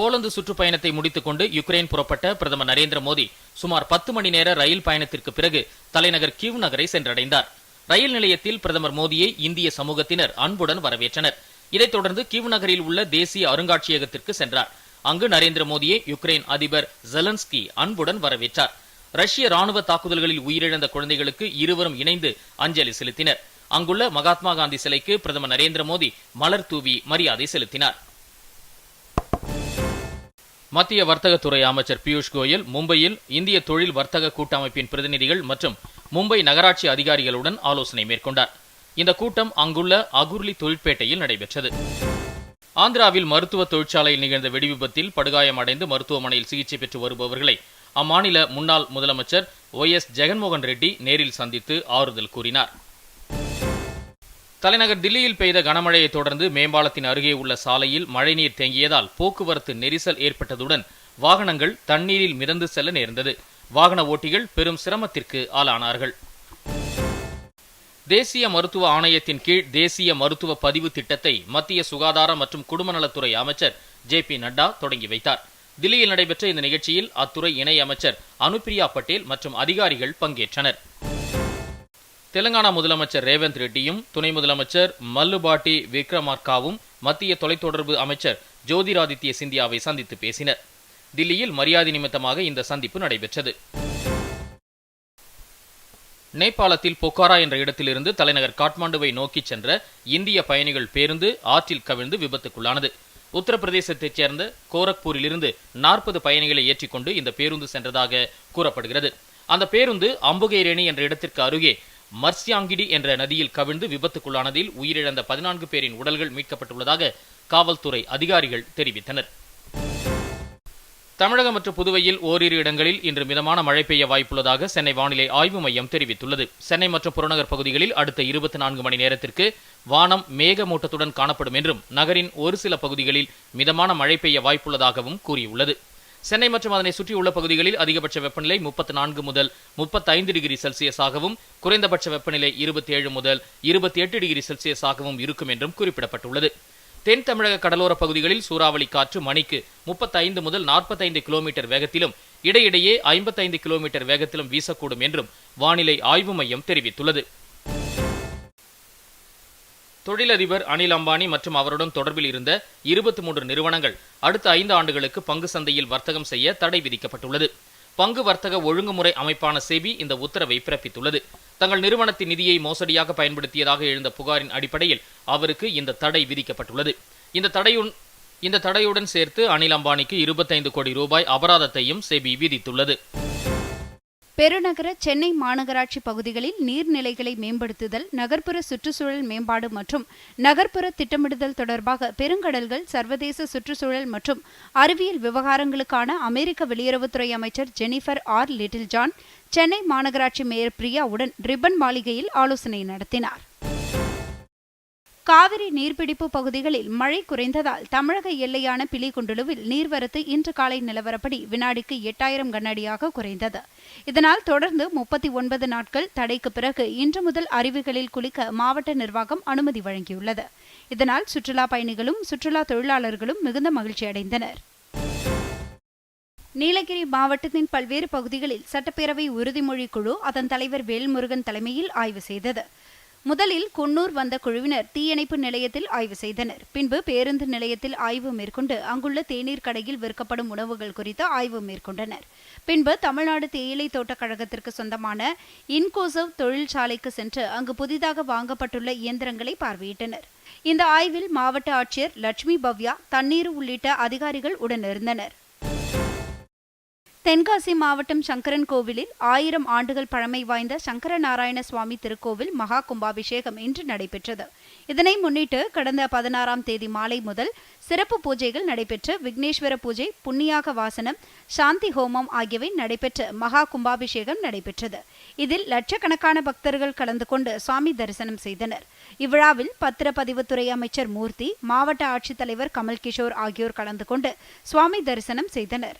Poland சுற்றுப்பயணத்தை முடித்துக் கொண்டு யுக்ரைன் புறப்பட்ட பிரதமர் நரேந்திர மோடி சுமார் பத்து மணி நேர ரயில் பயணத்திற்கு பிறகு தலைநகர் கிவ் நகரை சென்றடைந்தார். ரயில் நிலையத்தில் பிரதமர் மோடியை இந்திய சமூகத்தினர் அன்புடன் வரவேற்றனர். இதைத் தொடர்ந்து கிவ் நகரில் உள்ள தேசிய அருங்காட்சியகத்திற்கு சென்றார். அங்கு நரேந்திர மோடியை யுக்ரைன் அதிபர் ஜெலன்ஸ்கி அன்புடன் வரவேற்றார். ரஷ்ய ராணுவ தாக்குதல்களில் உயிரிழந்த குழந்தைகளுக்கு இருவரும் இணைந்து அஞ்சலி செலுத்தினர். அங்குள்ள மகாத்மா காந்தி சிலைக்கு பிரதமர் நரேந்திர மோடி மலர் தூவி மரியாதை செலுத்தினார். மத்திய வர்த்தகத்துறை அமைச்சர் பியூஷ் கோயல் மும்பையில் இந்திய தொழில் வர்த்தக கூட்டமைப்பின் பிரதிநிதிகள் மற்றும் மும்பை நகராட்சி அதிகாரிகளுடன் ஆலோசனை மேற்கொண்டார். இந்த கூட்டம் அங்குள்ள அகுர்லி தொழிற்பேட்டையில் நடைபெற்றது. ஆந்திராவில் மருத்துவ தொழிற்சாலையில் நிகழ்ந்த வெடிவிபத்தில் படுகாயமடைந்து மருத்துவமனையில் சிகிச்சை பெற்று வருபவர்களை அம்மாநில முன்னாள் முதலமைச்சர் ஒய் எஸ் ஜெகன்மோகன் ரெட்டி நேரில் சந்தித்து ஆறுதல் கூறினார். தலைநகர் டில்லியில் பெய்த கனமழையை தொடர்ந்து மேம்பாலத்தின் அருகே உள்ள சாலையில் மழைநீர் தேங்கியதால் போக்குவரத்து நெரிசல் ஏற்பட்டதுடன் வாகனங்கள் தண்ணீரில் மிதந்து செல்ல நேர்ந்தது. வாகன ஓட்டிகள் பெரும் சிரமத்திற்கு ஆளானார்கள். தேசிய மருத்துவ ஆணையத்தின் கீழ் தேசிய மருத்துவ பதிவு திட்டத்தை மத்திய சுகாதார மற்றும் குடும்பநலத்துறை அமைச்சர் ஜே பி நட்டா தொடங்கி வைத்தார். தில்லியில் நடைபெற்ற இந்த நிகழ்ச்சியில் அத்துறை இணை அமைச்சர் அனுப்பிரியா பட்டேல் மற்றும் அதிகாரிகள் பங்கேற்றனர். தெலங்கானா முதலமைச்சர் ரேவந்த் ரெட்டியும் துணை முதலமைச்சர் மல்லுபாட்டி விக்ரமார்காவும் மத்திய தொலைத்தொடர்பு அமைச்சர் ஜோதிராதித்ய சிந்தியாவை சந்தித்து பேசினர். தில்லியில் மரியாதை நிமித்தமாக இந்த சந்திப்பு நடைபெற்றது. நேபாளத்தில் பொக்காரா என்ற இடத்திலிருந்து தலைநகர் காட்மாண்டுவை நோக்கி சென்ற இந்திய பயணிகள் பேருந்து ஆற்றில் கவிழ்ந்து விபத்துக்குள்ளானது. உத்தரப்பிரதேசத்தைச் சேர்ந்த கோரக்பூரிலிருந்து நாற்பது பயணிகளை ஏற்றிக்கொண்டு இந்த பேருந்து சென்றதாக கூறப்படுகிறது. அந்த பேருந்து அம்புகைரேணி என்ற இடத்திற்கு அருகே மர்சியாங்கிடி என்ற நதியில் கவிழ்ந்து விபத்துக்குள்ளானதில் உயிரிழந்த பதினான்கு பேரின் உடல்கள் மீட்கப்பட்டுள்ளதாக காவல்துறை அதிகாரிகள் தெரிவித்தனர். தமிழகம் மற்றும் புதுவையில் ஓரிரு இடங்களில் இன்று மிதமான மழை பெய்ய வாய்ப்புள்ளதாக சென்னை வானிலை ஆய்வு மையம் தெரிவித்துள்ளது. சென்னை மற்றும் புறநகர் பகுதிகளில் அடுத்த இருபத்தி நான்கு மணி நேரத்திற்கு வானம் மேகமூட்டத்துடன் காணப்படும் என்றும் நகரின் ஒரு சில பகுதிகளில் மிதமான மழை பெய்ய வாய்ப்புள்ளதாகவும் கூறியுள்ளது. சென்னை மற்றும் அதனை சுற்றியுள்ள பகுதிகளில் அதிகபட்ச வெப்பநிலை முப்பத்தி நான்கு முதல் முப்பத்தைந்து டிகிரி செல்சியஸாகவும் குறைந்தபட்ச வெப்பநிலை இருபத்தி ஏழு முதல் இருபத்தி எட்டு டிகிரி செல்சியஸாகவும் இருக்கும் என்றும் குறிப்பிடப்பட்டுள்ளது. தென் தமிழக கடலோர பகுதிகளில் சூறாவளி காற்று மணிக்கு முப்பத்தைந்து முதல் நாற்பத்தைந்து கிலோமீட்டர் வேகத்திலும் இடையிடையே ஐம்பத்தைந்து கிலோமீட்டர் வேகத்திலும் வீசக்கூடும் என்றும் வானிலை ஆய்வு மையம் தெரிவித்துள்ளது. தொழிலதிபர் அனில் அம்பானி மற்றும் அவருடன் தொடர்பில் இருந்த இருபத்தி மூன்று நிறுவனங்கள் அடுத்த ஐந்து ஆண்டுகளுக்கு பங்கு சந்தையில் வர்த்தகம் செய்ய தடை விதிக்கப்பட்டுள்ளது. பங்கு வர்த்தக ஒழுங்குமுறை அமைப்பான செபி இந்த உத்தரவை பிறப்பித்துள்ளது. தங்கள் நிறுவனத்தின் நிதியை மோசடியாக பயன்படுத்தியதாக எழுந்த புகாரின் அடிப்படையில் அவருக்கு இந்த தடை விதிக்கப்பட்டுள்ளது. இந்த தடையுடன் இந்த தடையுடன் சேர்த்து அனில் அம்பானிக்கு இருபத்தைந்து கோடி ரூபாய் அபராதத்தையும் செபி விதித்துள்ளது. பெருநகர சென்னை மாநகராட்சி பகுதிகளில் நீர்நிலைகளை மேம்படுத்துதல் நகர்ப்புற சுற்றுச்சூழல் மேம்பாடு மற்றும் நகர்ப்புற திட்டமிடுதல் தொடர்பாக பெருங்கடல்கள் சர்வதேச சுற்றுச்சூழல் மற்றும் அறிவியல் விவகாரங்களுக்கான அமெரிக்க வெளியுறவுத்துறை அமைச்சர் Jennifer R. Little John Chennai மாநகராட்சி மேயர் பிரியாவுடன் ரிப்பன் மாளிகையில் ஆலோசனை நடத்தினார். காவிரி நீர்பிடிப்பு பகுதிகளில் மழை குறைந்ததால் தமிழக எல்லையான பிலிகுண்டுலுவில் நீர்வரத்து இன்று காலை நிலவரப்படி வினாடிக்கு எட்டாயிரம் கனஅடியாக குறைந்தது. இதனால் தொடர்ந்து முப்பத்தி ஒன்பது நாட்கள் தடைக்கு பிறகு இன்று முதல் அருவிகளில் குளிக்க மாவட்ட நிர்வாகம் அனுமதி வழங்கியுள்ளது. இதனால் சுற்றுலா பயணிகளும் சுற்றுலா தொழிலாளர்களும் மிகுந்த மகிழ்ச்சி அடைந்தனர். நீலகிரி மாவட்டத்தின் பல்வேறு பகுதிகளில் சட்டப்பேரவை உறுதிமொழி குழு அதன் தலைவர் வேல்முருகன் தலைமையில் ஆய்வு செய்தது. முதலில் குன்னூர் வந்த குழுவினர் தீயணைப்பு நிலையத்தில் ஆய்வு செய்தனர். பின்பு பேருந்து நிலையத்தில் ஆய்வு மேற்கொண்டு அங்குள்ள தேநீர் கடையில் விற்கப்படும் உணவுகள் குறித்து ஆய்வு மேற்கொண்டனர். பின்பு தமிழ்நாடு தேயிலை தோட்டக் கழகத்திற்கு சொந்தமான இன்கோசவ் தொழிற்சாலைக்கு சென்று அங்கு புதிதாக வாங்கப்பட்டுள்ள இயந்திரங்களை பார்வையிட்டனர். இந்த ஆய்வில் மாவட்ட ஆட்சியர் லட்சுமி பவ்யா தண்ணீர் உள்ளிட்ட அதிகாரிகள் உடனிருந்தனர் தென்காசி மாவட்டம் சங்கரன் கோவிலில் ஆயிரம் ஆண்டுகள் பழமை வாய்ந்த சங்கர நாராயண சுவாமி திருக்கோவில் மகா கும்பாபிஷேகம் இன்று நடைபெற்றது. இதனை முன்னிட்டு கடந்த பதினாறாம் தேதி மாலை முதல் சிறப்பு பூஜைகள் நடைபெற்று விக்னேஸ்வர பூஜை புண்ணியாக வாசனம் சாந்தி ஹோமம் ஆகியவை நடைபெற்று மகா கும்பாபிஷேகம் நடைபெற்றது. இதில் லட்சக்கணக்கான பக்தர்கள் கலந்து கொண்டு சுவாமி தரிசனம் செய்தனர். இவ்விழாவில் பத்திரப்பதிவுத்துறை அமைச்சர் மூர்த்தி மாவட்ட ஆட்சித்தலைவர் கமல் கிஷோர் ஆகியோர் கலந்து கொண்டு சுவாமி தரிசனம் செய்தனர்.